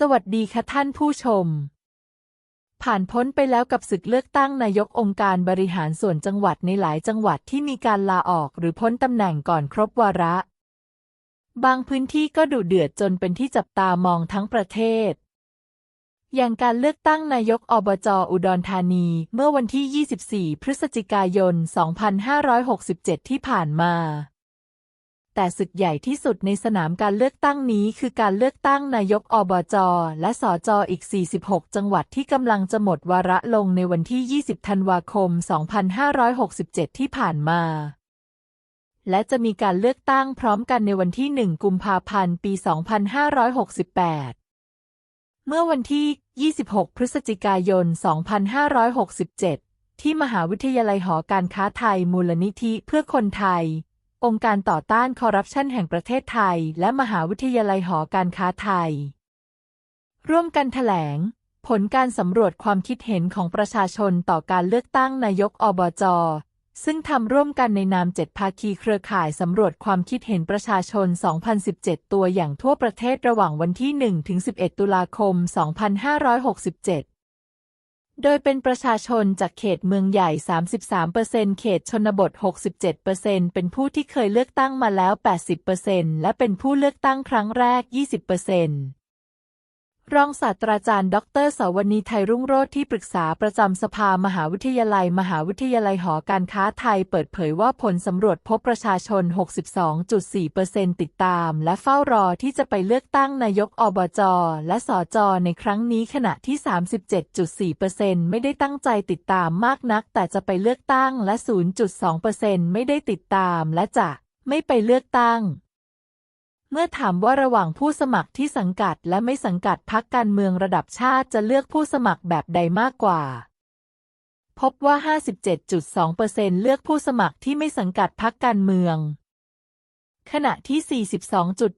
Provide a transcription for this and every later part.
สวัสดีค่ะท่านผู้ชม ผ่านพ้นไปแล้วกับศึกเลือกตั้งนายกองค์การบริหารส่วนจังหวัดในหลายจังหวัดที่มีการลาออกหรือพ้นตำแหน่งก่อนครบวาระ บางพื้นที่ก็ดุเดือดจนเป็นที่จับตามองทั้งประเทศ อย่างการเลือกตั้งนายกอบจอุดรธานีเมื่อวันที่ 24 พฤศจิกายน 2567 ที่ผ่านมา แต่ศึกใหญ่ที่สุดในสนามการเลือกตั้งนี้คือการเลือกตั้งนายกอบจ และสจอีก 46 จังหวัดที่กำลังจะหมดวาระลงในวันที่ 20 ธันวาคม 2567 ที่ผ่านมา และจะมีการเลือกตั้งพร้อมกันในวันที่ 1 กุมภาพันธ์ ปี 2568 เมื่อวันที่ 26 พฤศจิกายน 2567 ที่มหาวิทยาลัยหอการค้าไทยมูลนิธิเพื่อคนไทย องค์การต่อต้านคอร์รัปชันแห่งประเทศไทย และมหาวิทยาลัยหอการค้าไทย ร่วมกันแถลง ผลการสำรวจความคิดเห็นของประชาชนต่อการเลือกตั้งนายกอบจซึ่งทำร่วมกันในนามเจ็ดภาคีเครือข่ายสำรวจความคิดเห็นประชาชน 2017 ตัวอย่างทั่วประเทศระหว่างวันที่ 1-11 ตุลาคม 2567 โดยเป็นประชาชนจากเขตเมืองใหญ่ 33%เขตชนบท 67%เป็นผู้ที่เคยเลือกตั้งมาแล้ว 80%และเป็นผู้เลือกตั้งครั้งแรก 20% รองศาสตราจารย์ ดรสาวนีไทยรุ่งโรจน์ที่ปรึกษาประจำสภามหาวิทยาลัย มหาวิทยาลัยหอการค้าไทยเปิดเผยว่าผลสำรวจพบประชาชน 62.4%ติดตาม และเฝ้ารอที่จะไปเลือกตั้งนายกอบจและสจในครั้งนี้ขณะที่ 37.4%ไม่ได้ตั้งใจติดตามมากนัก แต่จะไปเลือกตั้งและ 0.2%ไม่ได้ติดตามและจะไม่ไปเลือกตั้ง เมื่อถามว่าระหว่างผู้สมัครที่สังกัดและไม่สังกัดพรรคการเมืองระดับชาติจะเลือกผู้สมัครแบบใดมากกว่า พบว่า 57.2%เลือกผู้สมัครที่ไม่สังกัดพรรคการเมือง ขณะที่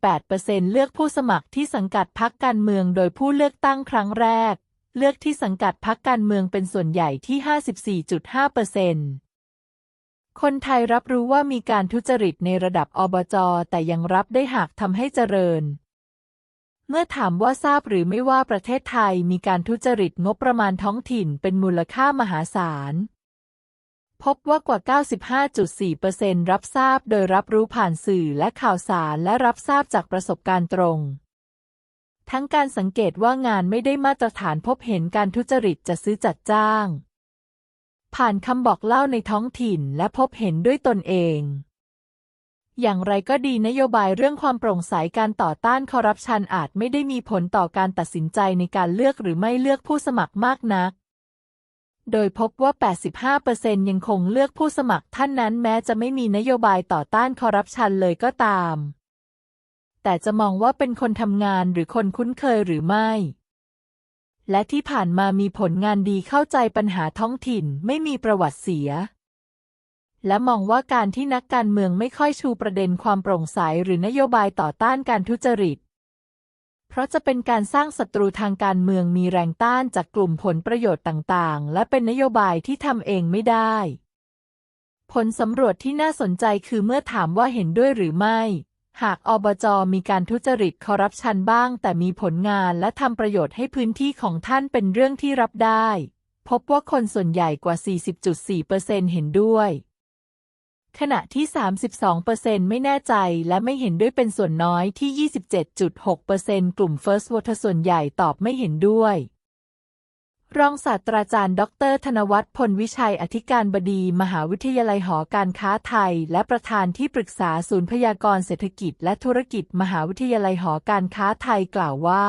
42.8%เลือกผู้สมัครที่สังกัดพรรคการเมืองโดยผู้เลือกตั้งครั้งแรก เลือกที่สังกัดพรรคการเมืองเป็นส่วนใหญ่ที่ 54.5% คนไทยรับรู้ว่ามีการทุจริตในระดับอบจ แต่ยังรับได้หากทำให้เจริญ เมื่อถามว่าทราบหรือไม่ว่าประเทศไทยมีการทุจริตงบประมาณท้องถิ่นเป็นมูลค่ามหาศาล พบว่ากว่า 95.4%รับทราบโดยรับรู้ผ่านสื่อและข่าวสารและรับทราบจากประสบการณ์ตรง ทั้งการสังเกตว่างานไม่ได้มาตรฐานพบเห็นการทุจริตจะซื้อจัดจ้าง ผ่านคำบอกเล่าในท้องถิ่นและพบเห็นด้วยตนเอง อย่างไรก็ดีนโยบายเรื่องความโปร่งใสการต่อต้านคอร์รัปชันอาจไม่ได้มีผลต่อการตัดสินใจในการเลือกหรือไม่เลือกผู้สมัครมากนัก โดยพบว่า 85%ยังคงเลือกผู้สมัครท่านนั้นแม้จะไม่มีนโยบายต่อต้านคอร์รัปชันเลยก็ตาม แต่จะมองว่าเป็นคนทำงานหรือคนคุ้นเคยหรือไม่ และที่ผ่านมามีผลงานดีเข้าใจปัญหาท้องถิ่นไม่มีประวัติเสีย และมองว่าการที่นักการเมืองไม่ค่อยชูประเด็นความโปร่งใสหรือนโยบายต่อต้านการทุจริต เพราะจะเป็นการสร้างศัตรูทางการเมืองมีแรงต้านจากกลุ่มผลประโยชน์ต่างๆ และเป็นนโยบายที่ทำเองไม่ได้ ผลสำรวจที่น่าสนใจคือเมื่อถามว่าเห็นด้วยหรือไม่ หากอบจมีการทุจริตคอร์รัปชันบ้าง แต่มีผลงานและทำประโยชน์ให้พื้นที่ของท่านเป็นเรื่องที่รับได้ พบว่าคนส่วนใหญ่กว่า 40.4%เห็นด้วย ขณะที่ 32%ไม่แน่ใจและไม่เห็นด้วยเป็นส่วนน้อยที่ 27.6%กลุ่ม First Voter ส่วนใหญ่ตอบไม่เห็นด้วย รองศาสตราจารย์ ดร ธนวัฒน์พลวิชัย อธิการบดี มหาวิทยาลัยหอการค้าไทย และประธานที่ปรึกษาศูนย์พยากรณ์เศรษฐกิจ และธุรกิจ มหาวิทยาลัยหอการค้าไทยกล่าวว่า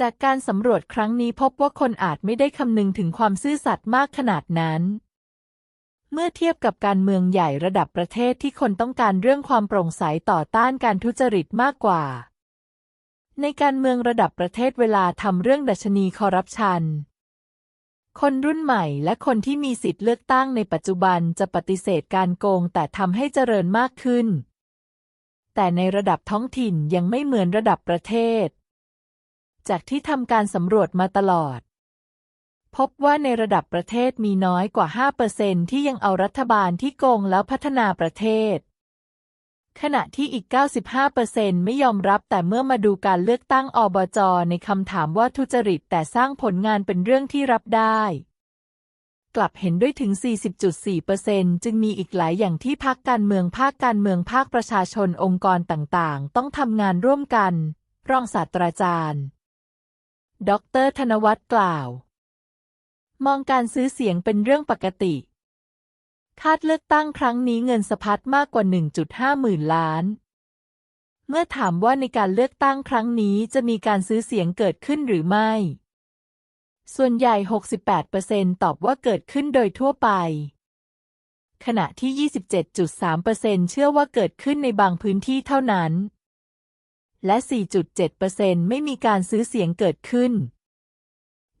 จากการสำรวจครั้งนี้พบว่าคนอาจไม่ได้คำนึงถึงความซื่อสัตย์มากขนาดนั้น เมื่อเทียบกับการเมืองใหญ่ระดับประเทศที่คนต้องการเรื่องความโปร่งใสต่อต้านการทุจริตมากกว่า ในการเมืองระดับประเทศเวลาทำเรื่องดัชนีคอร์รัปชัน คนรุ่นใหม่และคนที่มีสิทธิ์เลือกตั้งในปัจจุบันจะปฏิเสธการโกงแต่ทำให้เจริญมากขึ้น แต่ในระดับท้องถิ่นยังไม่เหมือนระดับประเทศ จากที่ทำการสำรวจมาตลอด พบว่าในระดับประเทศมีน้อยกว่า 5%ที่ยังเอารัฐบาลที่โกงแล้วพัฒนาประเทศ ขณะที่อีก 95%ไม่ยอมรับแต่เมื่อมาดูการเลือกตั้งอบจในคำถามว่าทุจริตแต่สร้างผลงานเป็นเรื่องที่รับได้ กลับเห็นด้วยถึง 40.4%จึงมีอีกหลายอย่างที่พักการเมืองภาคการเมืองภาคประชาชนองค์กรต่างๆ ต้องทำงานร่วมกัน รองศาสตราจารย์ ดร ธนวัฒน์กล่าว มองการซื้อเสียงเป็นเรื่องปกติ คาดเลือกตั้งครั้งนี้เงินสะพัดมากกว่า 1.5 หมื่นล้าน เมื่อถามว่าในการเลือกตั้งครั้งนี้จะมีการซื้อเสียงเกิดขึ้นหรือไม่ ส่วนใหญ่ 68%ตอบว่าเกิดขึ้นโดยทั่วไป ขณะที่ 27.3%เชื่อว่าเกิดขึ้นในบางพื้นที่เท่านั้น และ 4.7%ไม่มีการซื้อเสียงเกิดขึ้น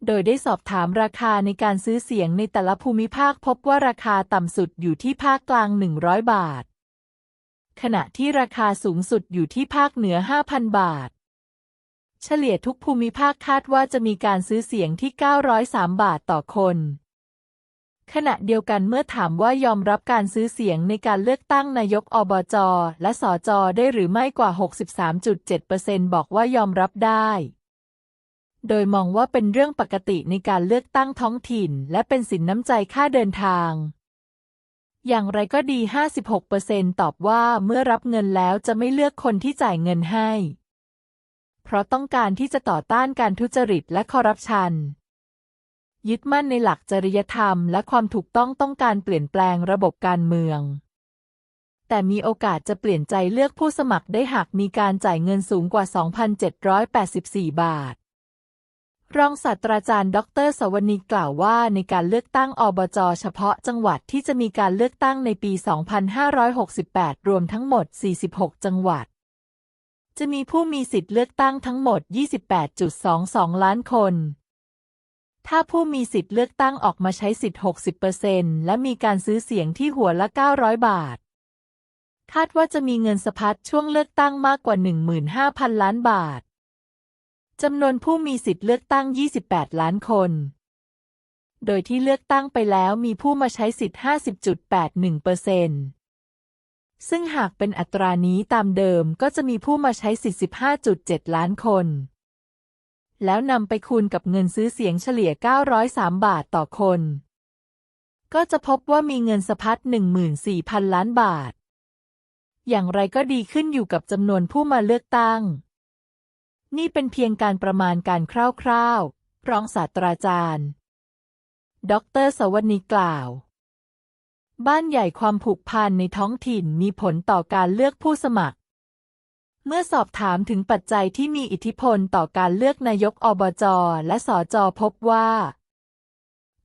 โดยได้สอบถามราคาในการซื้อเสียงในแต่ละภูมิภาคพบว่าราคาต่ำสุดอยู่ที่ภาคกลาง 100 บาท ขณะที่ราคาสูงสุดอยู่ที่ภาคเหนือ 5,000 บาท เฉลี่ยทุกภูมิภาคคาดว่าจะมีการซื้อเสียงที่ 903 บาทต่อคน ขณะเดียวกันเมื่อถามว่ายอมรับการซื้อเสียงในการเลือกตั้งนายกอบจ และสจได้หรือไม่กว่า 63.7%บอกว่ายอมรับได้ โดยมองว่าเป็นเรื่องปกติในการเลือกตั้งท้องถิ่น และเป็นสินน้ำใจค่าเดินทาง อย่างไรก็ดี 56%ตอบว่าเมื่อรับเงินแล้วจะไม่เลือกคนที่จ่ายเงินให้ เพราะต้องการที่จะต่อต้านการทุจริตและคอร์รัปชัน ยึดมั่นในหลักจริยธรรม และความถูกต้องต้องการเปลี่ยนแปลงระบบการเมือง แต่มีโอกาสจะเปลี่ยนใจเลือกผู้สมัครได้หากมีการจ่ายเงินสูงกว่า 2,784 บาท รองศาสตราจารย์ดรสวนีกล่าวว่าในการเลือกตั้งอบจเฉพาะจังหวัดที่จะมีการเลือกตั้งในปี 2568 รวมทั้งหมด 46 จังหวัด จะมีผู้มีสิทธิ์เลือกตั้งทั้งหมด 28.22 ล้านคน ถ้าผู้มีสิทธิ์เลือกตั้งออกมาใช้สิทธิ์ 60%และมีการซื้อเสียงที่หัวละ 900 บาท คาดว่าจะมีเงินสะพัดช่วงเลือกตั้งมากกว่า 15,000 ล้านบาท จำนวนผู้มีสิทธิ์เลือกตั้ง 28 ล้านคน โดยที่เลือกตั้งไปแล้วมีผู้มาใช้สิทธิ์ 50.81%ซึ่งหากเป็นอัตรานี้ตามเดิมก็จะมีผู้มาใช้สิทธิ์ 15.7 ล้านคน แล้วนำไปคูณกับเงินซื้อเสียงเฉลี่ย 903 บาทต่อคน ก็จะพบว่ามีเงินสะพัด 14,000 ล้านบาท อย่างไรก็ดีขึ้นอยู่กับจำนวนผู้มาเลือกตั้ง นี่เป็นเพียงการประมาณการคร่าวๆ รองศาสตราจารย์ ดรสวนีกล่าว บ้านใหญ่ความผูกพันในท้องถิ่นมีผลต่อการเลือกผู้สมัคร เมื่อสอบถามถึงปัจจัยที่มีอิทธิพลต่อการเลือกนายกอบจและสจพบว่า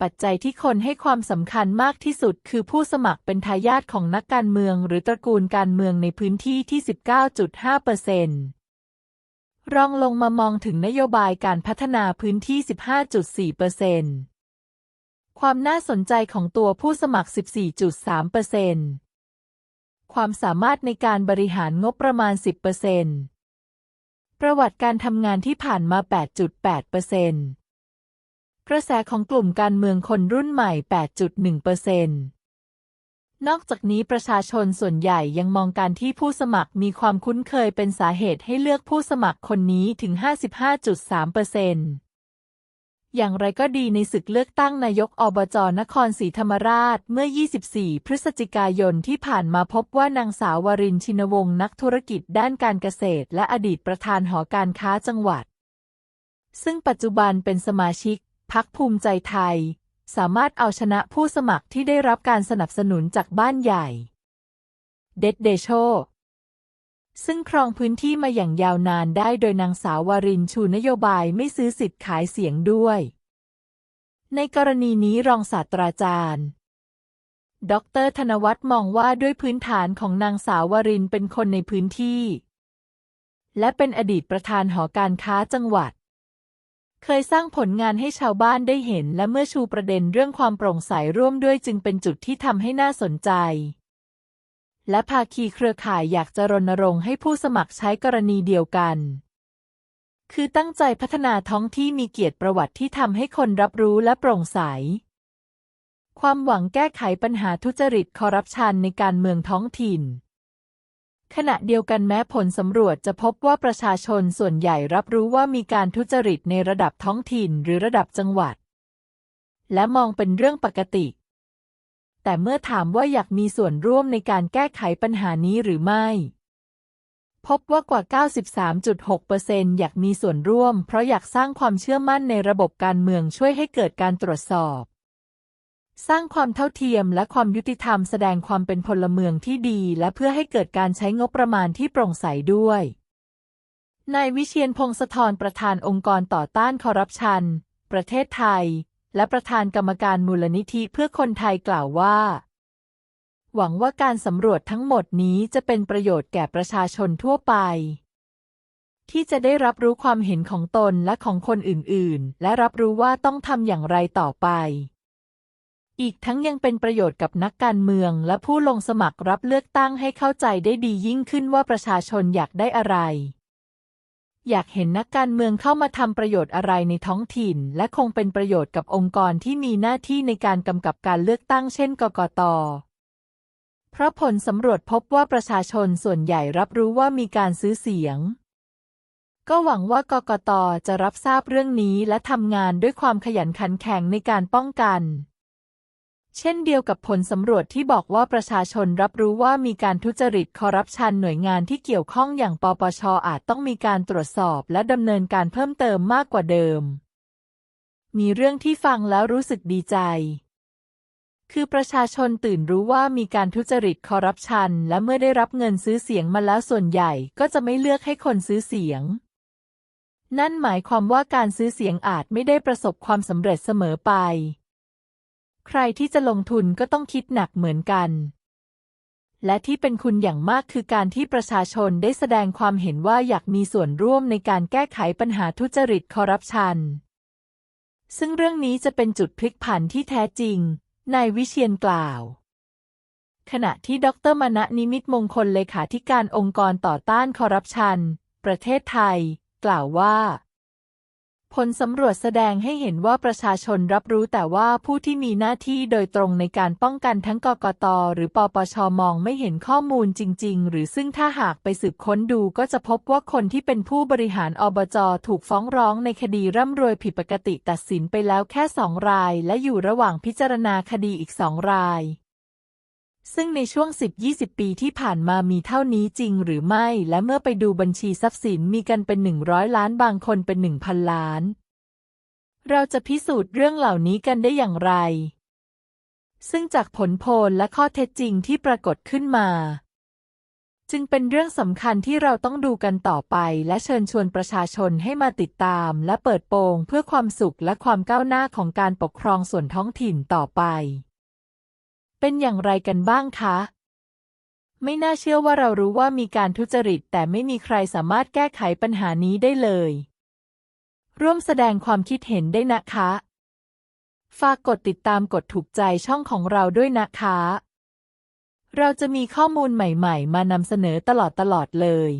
ปัจจัยที่คนให้ความสำคัญมากที่สุดคือผู้สมัครเป็นทายาทของนักการเมืองหรือตระกูลการเมืองในพื้นที่ที่ 19.5เปอร์เซ็นต์ รองลงมามองถึงนโยบายการพัฒนาพื้นที่ 15.4เปอร์เซ็นต์ความน่าสนใจของตัวผู้สมัคร 14.3เปอร์เซ็นต์ความสามารถในการบริหารงบประมาณ 10เปอร์เซ็นต์ประวัติการทำงานที่ผ่านมา 8.8เปอร์เซ็นต์กระแสของกลุ่มการเมืองคนรุ่นใหม่ 8.1เปอร์เซ็นต์ นอกจากนี้ประชาชนส่วนใหญ่ยังมองการที่ผู้สมัครมีความคุ้นเคยเป็นสาเหตุให้เลือกผู้สมัครคนนี้ถึง 55.3เปอร์เซ็นต์อย่างไรก็ดีในศึกเลือกตั้งนายกอบจนครศรีธรรมราชเมื่อ 24 พฤศจิกายนที่ผ่านมาพบว่านางสาววรินชินวงศ์นักธุรกิจด้านการเกษตร และอดีตประธานหอการค้าจังหวัด ซึ่งปัจจุบันเป็นสมาชิก พักภูมิใจไทย สามารถเอาชนะผู้สมัครที่ได้รับการสนับสนุนจากบ้านใหญ่ เดดเดโช ซึ่งครองพื้นที่มาอย่างยาวนานได้โดยนางสาววารินชูนโยบายไม่ซื้อสิทธิ์ขายเสียงด้วย ในกรณีนี้รองศาสตราจารย์ดรธนวัฒน์มองว่าด้วยพื้นฐานของนางสาววารินเป็นคนในพื้นที่ และเป็นอดีตประธานหอการค้าจังหวัด เคยสร้างผลงานให้ชาวบ้านได้เห็นและเมื่อชูประเด็นเรื่องความโปร่งใสร่วมด้วยจึงเป็นจุดที่ทำให้น่าสนใจ และภาคีเครือข่ายอยากจะรณรงค์ให้ผู้สมัครใช้กรณีเดียวกัน คือตั้งใจพัฒนาท้องที่มีเกียรติประวัติที่ทำให้คนรับรู้และโปร่งใส ความหวังแก้ไขปัญหาทุจริตคอร์รัปชันในการเมืองท้องถิ่น ขณะเดียวกันแม้ผลสำรวจจะพบว่าประชาชนส่วนใหญ่รับรู้ว่ามีการทุจริตในระดับท้องถิ่นหรือระดับจังหวัด และมองเป็นเรื่องปกติ แต่เมื่อถามว่าอยากมีส่วนร่วมในการแก้ไขปัญหานี้หรือไม่ พบว่ากว่า 93.6%อยากมีส่วนร่วม เพราะอยากสร้างความเชื่อมั่นในระบบการเมืองช่วยให้เกิดการตรวจสอบ สร้างความเท่าเทียมและความยุติธรรมแสดงความเป็นพลเมืองที่ดี และเพื่อให้เกิดการใช้งบประมาณที่โปร่งใสด้วย นายวิเชียนพงศธรประธานองค์กรต่อต้านคอร์รัปชัน ประเทศไทย และประธานกรรมการมูลนิธิเพื่อคนไทยกล่าวว่า หวังว่าการสำรวจทั้งหมดนี้จะเป็นประโยชน์แก่ประชาชนทั่วไป ที่จะได้รับรู้ความเห็นของตนและของคนอื่นๆ และรับรู้ว่าต้องทำอย่างไรต่อไป อีกทั้งยังเป็นประโยชน์กับนักการเมือง และผู้ลงสมัครรับเลือกตั้งให้เข้าใจได้ดียิ่งขึ้นว่าประชาชนอยากได้อะไร อยากเห็นนักการเมืองเข้ามาทำประโยชน์อะไรในท้องถิ่น และคงเป็นประโยชน์กับองค์กรที่มีหน้าที่ในการกำกับการเลือกตั้งเช่น กกตเพราะผลสำรวจพบว่าประชาชนส่วนใหญ่รับรู้ว่ามีการซื้อเสียง ก็หวังว่ากกตจะรับทราบเรื่องนี้และทำงานด้วยความขยันขันแข็งในการป้องกัน เช่นเดียวกับผลสำรวจที่บอกว่าประชาชนรับรู้ว่ามีการทุจริตคอร์รัปชันหน่วยงานที่เกี่ยวข้องอย่างปปชอาจต้องมีการตรวจสอบและดำเนินการเพิ่มเติมมากกว่าเดิม มีเรื่องที่ฟังแล้วรู้สึกดีใจ คือประชาชนตื่นรู้ว่ามีการทุจริตคอร์รัปชัน และเมื่อได้รับเงินซื้อเสียงมาแล้วส่วนใหญ่ก็จะไม่เลือกให้คนซื้อเสียง นั่นหมายความว่าการซื้อเสียงอาจไม่ได้ประสบความสำเร็จเสมอไป ใครที่จะลงทุนก็ต้องคิดหนักเหมือนกัน และที่เป็นคุณอย่างมากคือการที่ประชาชนได้แสดงความเห็นว่าอยากมีส่วนร่วมในการแก้ไขปัญหาทุจริตคอร์รัปชัน ซึ่งเรื่องนี้จะเป็นจุดพลิกผันที่แท้จริง นายวิเชียนกล่าว ขณะที่ดรมณนิมิตมงคลเลขาธิการองค์กรต่อต้านคอร์รัปชัน ประเทศไทย กล่าวว่า ผลสำรวจแสดงให้เห็นว่าประชาชนรับรู้แต่ว่าผู้ที่มีหน้าที่โดยตรงในการป้องกันทั้งกกต หรือปปชมองไม่เห็นข้อมูลจริง ๆ หรือซึ่งถ้าหากไปสืบค้นดูก็จะพบว่าคนที่เป็นผู้บริหารอบจถูกฟ้องร้องในคดีร่ำรวยผิดปกติตัดสินไปแล้วแค่สองราย และอยู่ระหว่างพิจารณาคดีอีกสองราย ซึ่งในช่วง 10-20 ปีที่ผ่านมามีเท่านี้จริงหรือไม่ และเมื่อไปดูบัญชีทรัพย์สินมีกันเป็น 100 ล้านบางคนเป็น 1,000 ล้าน เราจะพิสูจน์เรื่องเหล่านี้กันได้อย่างไร ซึ่งจากผลโพลและข้อเท็จจริงที่ปรากฏขึ้นมา จึงเป็นเรื่องสำคัญที่เราต้องดูกันต่อไป และเชิญชวนประชาชนให้มาติดตาม และเปิดโปงเพื่อความสุขและความก้าวหน้าของการปกครองส่วนท้องถิ่นต่อไป เป็นอย่างไรกันบ้างคะ ไม่น่าเชื่อว่าเรารู้ว่ามีการทุจริต แต่ไม่มีใครสามารถแก้ไขปัญหานี้ได้เลย ร่วมแสดงความคิดเห็นได้นะคะ ฝากกดติดตามกดถูกใจช่องของเราด้วยนะคะ เราจะมีข้อมูลใหม่ ๆ มานำเสนอตลอดๆเลย